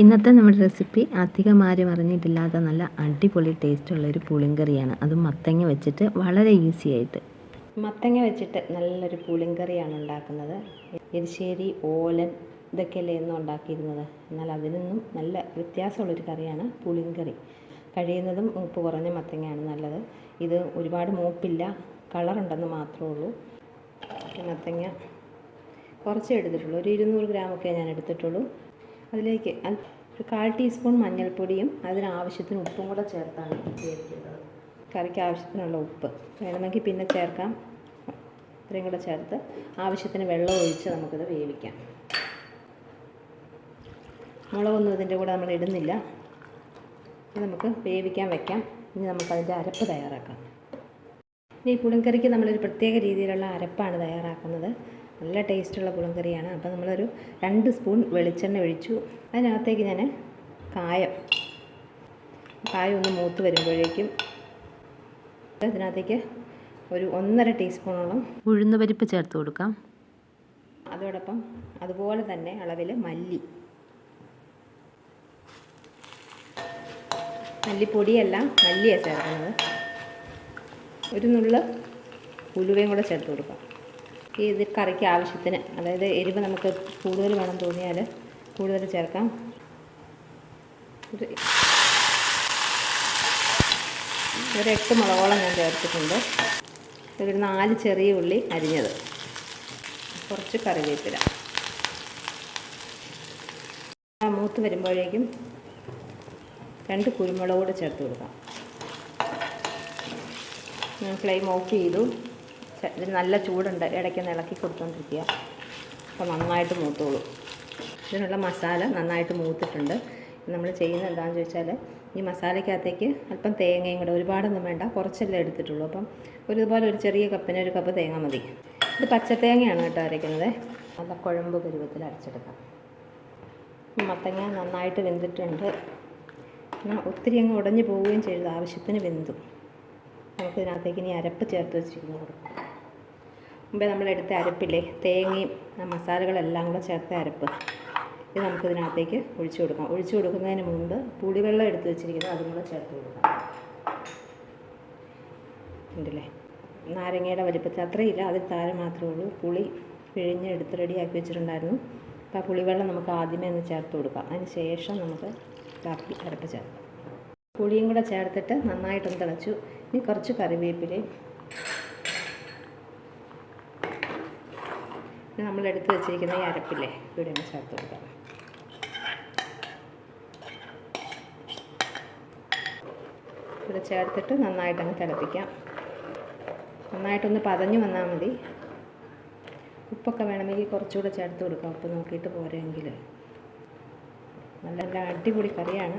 ഇന്നത്തെ നമ്മുടെ റെസിപ്പി അധികം ആരും അറിഞ്ഞിട്ടില്ലാത്ത നല്ല അടിപൊളി ടേസ്റ്റുള്ള ഒരു പുളിങ്കറിയാണ്. അതും മത്തങ്ങ വെച്ചിട്ട് വളരെ ഈസി ആയിട്ട്. മത്തങ്ങ വെച്ചിട്ട് നല്ലൊരു പുളിങ്കറിയാണ് ഉണ്ടാക്കുന്നത്. എരിശ്ശേരി ഓലൻ ഇതൊക്കെയല്ലേ എന്നും ഉണ്ടാക്കിയിരുന്നത്? എന്നാൽ അതിൽ നിന്നും നല്ല വ്യത്യാസമുള്ളൊരു കറിയാണ് പുളിങ്കറി. കഴിയുന്നതും മൂപ്പ് കുറഞ്ഞ മത്തങ്ങയാണ് നല്ലത്. ഇത് ഒരുപാട് മൂപ്പില്ല കളറുണ്ടെന്ന് മാത്രമേ ഉള്ളൂ. മത്തങ്ങ കുറച്ചേ എടുത്തിട്ടുള്ളൂ. ഒരു ഇരുന്നൂറ് ഗ്രാമൊക്കെ ഞാൻ എടുത്തിട്ടുള്ളൂ. അതിലേക്ക് ഒരു കാൽ ടീസ്പൂൺ മഞ്ഞൾപ്പൊടിയും അതിനാവശ്യത്തിന് ഉപ്പും കൂടെ ചേർത്താണ് കറിക്ക് ആവശ്യത്തിനുള്ള ഉപ്പ് വേണമെങ്കിൽ പിന്നെ ചേർക്കാം. ഇത്രയും കൂടെ ചേർത്ത് ആവശ്യത്തിന് വെള്ളം ഒഴിച്ച് നമുക്കിത് വേവിക്കാം. മുളകൊന്നും ഇതിന്റെ കൂടെ നമ്മൾ ഇടുന്നില്ല. നമുക്ക് വേവിക്കാൻ വെക്കാം. ഇനി നമുക്കതിന്റെ അരപ്പ് തയ്യാറാക്കാം. ഇനി പുളിങ്കറിക്ക് നമ്മളൊരു പ്രത്യേക രീതിയിലുള്ള അരപ്പാണ് തയ്യാറാക്കുന്നത്. നല്ല ടേസ്റ്റുള്ള പുളിങ്കറിയാണ്. അപ്പോൾ നമ്മളൊരു രണ്ട് സ്പൂൺ വെളിച്ചെണ്ണ ഒഴിച്ചു. അതിനകത്തേക്ക് ഞാൻ കായം കായം ഒന്ന് മൂത്ത് വരുമ്പോഴേക്കും അതിനകത്തേക്ക് ഒരു ഒന്നര ടീസ്പൂണോളം ഉഴുന്ന് പരിപ്പ് ചേർത്ത് കൊടുക്കാം. അതോടൊപ്പം അതുപോലെ തന്നെ അളവിൽ മല്ലി. മല്ലിപ്പൊടിയല്ല മല്ലിയാണ് ചേർക്കുന്നത്. ഒരു നുള്ള ഉലുവയും കൂടെ ചേർത്ത് കൊടുക്കാം. ഇത് കറിക്ക് ആവശ്യത്തിന് അതായത് എരിവ് നമുക്ക് കൂടുതൽ വേണം തോന്നിയാൽ കൂടുതൽ ചേർക്കാം. ഒരു ഒരു എട്ട് മുളകോളം ഞാൻ ചേർത്തിട്ടുണ്ട്. ഒരു നാല് ചെറിയ ഉള്ളി അരിഞ്ഞത്. കുറച്ച് കറിവേപ്പില. മൂത്ത് വരുമ്പോഴേക്കും രണ്ട് കുരുമുളക് കൂടെ ചേർത്ത് കൊടുക്കാം. ഞാൻ ഫ്ലെയിം ഓഫ് ചെയ്തു. ഇതിന് നല്ല ചൂടുണ്ട്. ഇടയ്ക്ക് ഇളക്കി കൊടുത്തോണ്ടിരിക്കുക. അപ്പോൾ നന്നായിട്ട് മൂത്തോളൂ. ഇതിനുള്ള മസാല നന്നായിട്ട് മൂത്തിട്ടുണ്ട്. നമ്മൾ ചെയ്യുന്നത് എന്താണെന്ന് ചോദിച്ചാൽ ഈ മസാലയ്ക്കകത്തേക്ക് അല്പം തേങ്ങയും കൂടെ ഒരുപാടൊന്നും വേണ്ട. കുറച്ചല്ലേ എടുത്തിട്ടുള്ളൂ. അപ്പം ഒരുപോലെ ഒരു ചെറിയ കപ്പിന് ഒരു കപ്പ് തേങ്ങ മതി. ഇത് പച്ചത്തേങ്ങയാണ് കേട്ടോ അരയ്ക്കുന്നത്. നല്ല കുഴമ്പ് പരുവത്തിൽ അരച്ചെടുക്കാം. മത്തങ്ങ നന്നായിട്ട് വെന്തിട്ടുണ്ട്. എന്നാൽ ഒത്തിരി അങ്ങ് ഉടഞ്ഞു പോവുകയും ചെയ്തത് ആവശ്യത്തിന് വെന്തു. നമുക്കിതിനകത്തേക്ക് ഇനി അരപ്പ് ചേർത്ത് വെച്ചിരിക്കുന്നു. കൊടുക്കാം മുമ്പേ നമ്മൾ എടുത്ത അരപ്പില്ലേ തേങ്ങയും മസാലകളെല്ലാം കൂടെ ചേർത്ത അരപ്പ്. ഇത് നമുക്കിതിനകത്തേക്ക് ഒഴിച്ചു കൊടുക്കാം. ഒഴിച്ചു കൊടുക്കുന്നതിന് മുമ്പ് പുളിവെള്ളം എടുത്ത് വെച്ചിരിക്കുന്നത് അതും കൂടെ ചേർത്ത് കൊടുക്കാം. ഉണ്ടല്ലേ? നാരങ്ങയുടെ വലിപ്പത്തിൽ അത്രയില്ല അതിൽ താഴെ മാത്രമേ ഉള്ളൂ. പുളി പിഴിഞ്ഞ് എടുത്ത് റെഡിയാക്കി വെച്ചിട്ടുണ്ടായിരുന്നു. അപ്പോൾ ആ പുളിവെള്ളം നമുക്ക് ആദ്യമേ ഒന്ന് ചേർത്ത് കൊടുക്കാം. അതിന് ശേഷം നമുക്ക് ബാക്കി അരപ്പ് ചേർക്കാം. പുളിയും കൂടെ ചേർത്തിട്ട് നന്നായിട്ടൊന്ന് തിളച്ചു. ഇനി കുറച്ച് കറിവേപ്പിലയും നമ്മൾ എടുത്ത് വെച്ചിരിക്കുന്ന ഈ അരപ്പില്ലേ ഇവിടെ ഒന്ന് ചേർത്ത് കൊടുക്കാം. ഇത് ചേർത്തിട്ട് നന്നായിട്ടങ്ങ് തിളപ്പിക്കാം. നന്നായിട്ടൊന്ന് പതഞ്ഞു വന്നാൽ മതി. ഉപ്പൊക്കെ വേണമെങ്കിൽ കുറച്ചുകൂടെ ചേർത്ത് കൊടുക്കാം. ഉപ്പ് നോക്കിയിട്ട് പോരെങ്കിൽ. നല്ല നല്ല അടിപൊളി കറിയാണ്.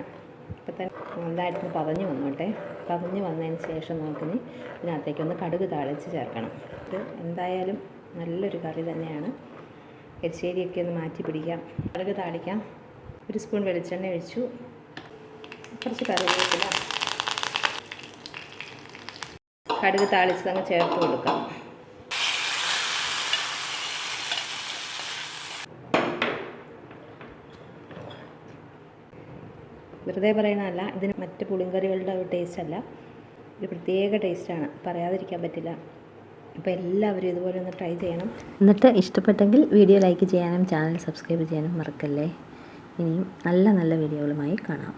ഇപ്പം തന്നെ നല്ലതായിട്ടൊന്ന് പതഞ്ഞു വന്നോട്ടെ. പതഞ്ഞു വന്നതിന് ശേഷം നമുക്കിനി ഇതിനകത്തേക്കൊന്ന് കടുക് താളിച്ച് ചേർക്കണം. ഇത് എന്തായാലും നല്ലൊരു കറി തന്നെയാണ്. എരിശ്ശേരിയൊക്കെ ഒന്ന് മാറ്റി പിടിക്കാം. കടുക് താളിക്കാം. ഒരു സ്പൂൺ വെളിച്ചെണ്ണ ഒഴിച്ചു. കുറച്ച് കറിവേപ്പില. കടുക് താളിച്ചത് അങ്ങ് ചേർത്ത് കൊടുക്കാം. വെറുതെ പറയണതല്ല ഇതിന് മറ്റ് പുളിങ്കറികളുടെ ഒരു ടേസ്റ്റ് അല്ല. ഒരു പ്രത്യേക ടേസ്റ്റാണ് പറയാതിരിക്കാൻ പറ്റില്ല. അപ്പോൾ എല്ലാവരും ഇതുപോലെ ഒന്ന് ട്രൈ ചെയ്യണം. എന്നിട്ട് ഇഷ്ടപ്പെട്ടെങ്കിൽ വീഡിയോ ലൈക്ക് ചെയ്യാനും ചാനൽ സബ്സ്ക്രൈബ് ചെയ്യാനും മറക്കല്ലേ? ഇനിയും നല്ല നല്ല വീഡിയോകളുമായി കാണാം.